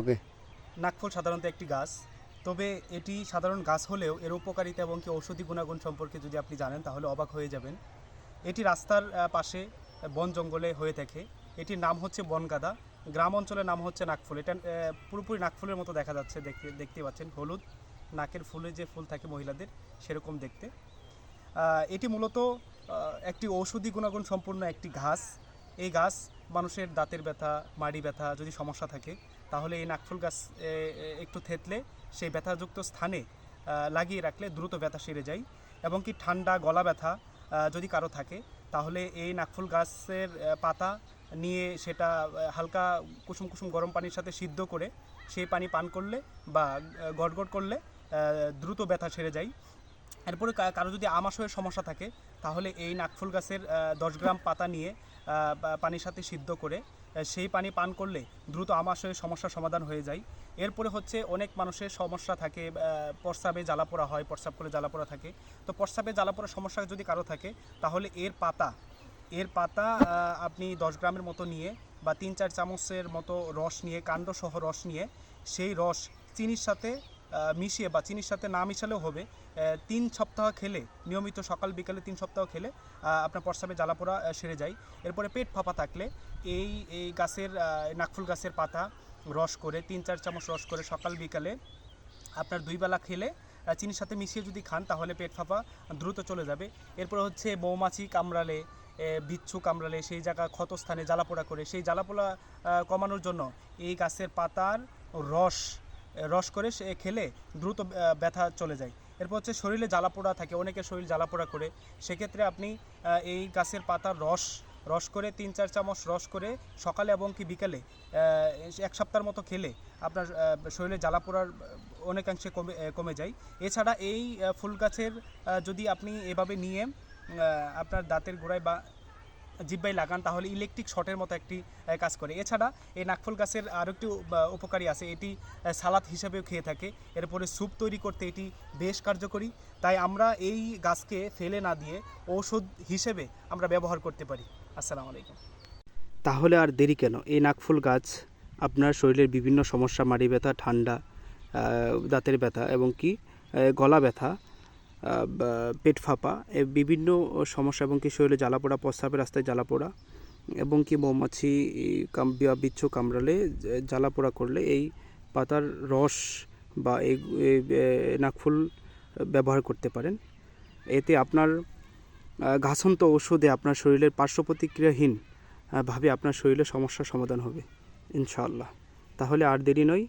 ওকে। নাকফুল সাধারণত একটি গাছ। তবে এটি সাধারণ গাছ হলেও এর উপকারিতা এবং কি ঔষধি গুণাগুণ সম্পর্কে যদি আপনি জানেন, তাহলে অবাক হয়ে যাবেন। এটি রাস্তার পাশে বন জঙ্গলে হয়ে থাকে। এটির নাম হচ্ছে বনগাদা। গ্রাম অঞ্চলের নাম হচ্ছে নাকফুল। এটা পুরোপুরি নাকফুলের মতো দেখা যাচ্ছে, দেখতে দেখতে পাচ্ছেন। হলুদ নাকের ফুলে যে ফুল থাকে মহিলাদের, সেরকম দেখতে। এটি মূলত একটি ঔষধি গুণাগুণ সম্পূর্ণ একটি ঘাস। এই গাছ মানুষের দাঁতের ব্যথা, মাড়ি ব্যথা যদি সমস্যা থাকে, তাহলে এই নাকফুল গাছ একটু থেতলে সেই ব্যথাযুক্ত স্থানে লাগিয়ে রাখলে দ্রুত ব্যথা সেরে যায়। এবং কি ঠান্ডা, গলা ব্যথা যদি কারও থাকে, তাহলে এই নাকফুল গাছের পাতা নিয়ে সেটা হালকা কুসুম কুসুম গরম পানির সাথে সিদ্ধ করে, সেই পানি পান করলে বা গড়গড় করলে দ্রুত ব্যথা সেরে যায়। এরপরে কারও যদি আমাশয়ের সমস্যা থাকে, তাহলে এই নাকফুল গাছের দশ গ্রাম পাতা নিয়ে পানির সাথে সিদ্ধ করে সেই পানি পান করলে দ্রুত আমাশয়ের সমস্যার সমাধান হয়ে যায়। এরপরে হচ্ছে অনেক মানুষের সমস্যা থাকে প্রস্রাবে জ্বালাপোড়া হয়, প্রস্রাব করে জ্বালাপোড়া থাকে। তো প্রস্রাবে জ্বালাপোড়া সমস্যা যদি কারও থাকে, তাহলে এর পাতা এর পাতা আপনি দশ গ্রামের মতো নিয়ে বা তিন চার চামচের মতো রস নিয়ে কাণ্ডসহ রস নিয়ে, সেই রস, চিনির সাথে মিশিয়ে বা চিনির সাথে না মিশালেও হবে। তিন সপ্তাহ খেলে, নিয়মিত সকাল, বিকালে তিন সপ্তাহ খেলে আপনার প্রস্রাবে জ্বালাপোড়া সেরে যায়। এরপরে পেট ফাঁপা থাকলে এই এই গাছের নাকফুল গাছের পাতা রস করে, তিন, চার চামচ রস করে সকাল, বিকালে আপনার দুই বেলা খেলে চিনির সাথে মিশিয়ে যদি খান, তাহলে পেট ফাঁপা দ্রুত চলে যাবে। এরপর হচ্ছে মৌমাছি কামড়ালে বিচ্ছু কামড়ালে, সেই জায়গা ক্ষতস্থানে জ্বালাপোড়া করে, সেই জ্বালাপোড়া কমানোর জন্য এই গাছের পাতার রস রস করে সে খেলে দ্রুত ব্যথা চলে যায়। এরপর হচ্ছে শরীরে জ্বালাপোড়া থাকে, অনেকের শরীর জ্বালাপোড়া করে। সেক্ষেত্রে আপনি এই গাছের পাতার রস রস করে তিন, চার চামচ রস করে সকালে এবং কি বিকালে এক সপ্তাহের মতো খেলে আপনার শরীরে জ্বালা পোড়ার অনেকাংশে কমে কমে যায়। এছাড়া এই ফুল গাছের যদি আপনি এভাবে নিয়ে আপনার দাঁতের গোড়ায় বা জিব্বাই লাগান, তাহলে ইলেকট্রিক শটের মতো একটি কাজ করে। এছাড়া এই নাকফুল গাছের আরও একটি উপকারী আছে। এটি সালাদ হিসেবেও খেয়ে থাকে। এরপরে স্যুপ তৈরি করতে এটি বেশ কার্যকরী। তাই আমরা এই গাছকে ফেলে না দিয়ে ঔষধ হিসেবে আমরা ব্যবহার করতে পারি। আসসালামু আলাইকুম। তাহলে আর দেরি কেন? এই নাকফুল গাছ আপনার শরীরের বিভিন্ন সমস্যা, মাড়ি ব্যথা, ঠান্ডা দাঁতের ব্যথা এবং কি গলা ব্যথা পেট ফাঁপা বিভিন্ন সমস্যা এবং কি শরীরে জ্বালাপোড়া প্রস্রাবের রাস্তায় জ্বালাপোড়া এবং কি মৌমাছি কাম বিচ্ছু কামড়ালে জ্বালাপোড়া করলে এই পাতার রস বা এই নাকফুল ব্যবহার করতে পারেন। এতে আপনার ঘাসন্ত ঔষধে আপনার শরীরের পার্শ্ব প্রতিক্রিয়াহীন ভাবে আপনার শরীরে সমস্যার সমাধান হবে, ইনশাআল্লাহ। তাহলে আর দেরি নয়,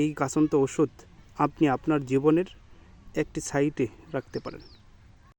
এই গাছন্ত ওষুধ আপনি আপনার জীবনের একটি সাইটে রাখতে পারেন।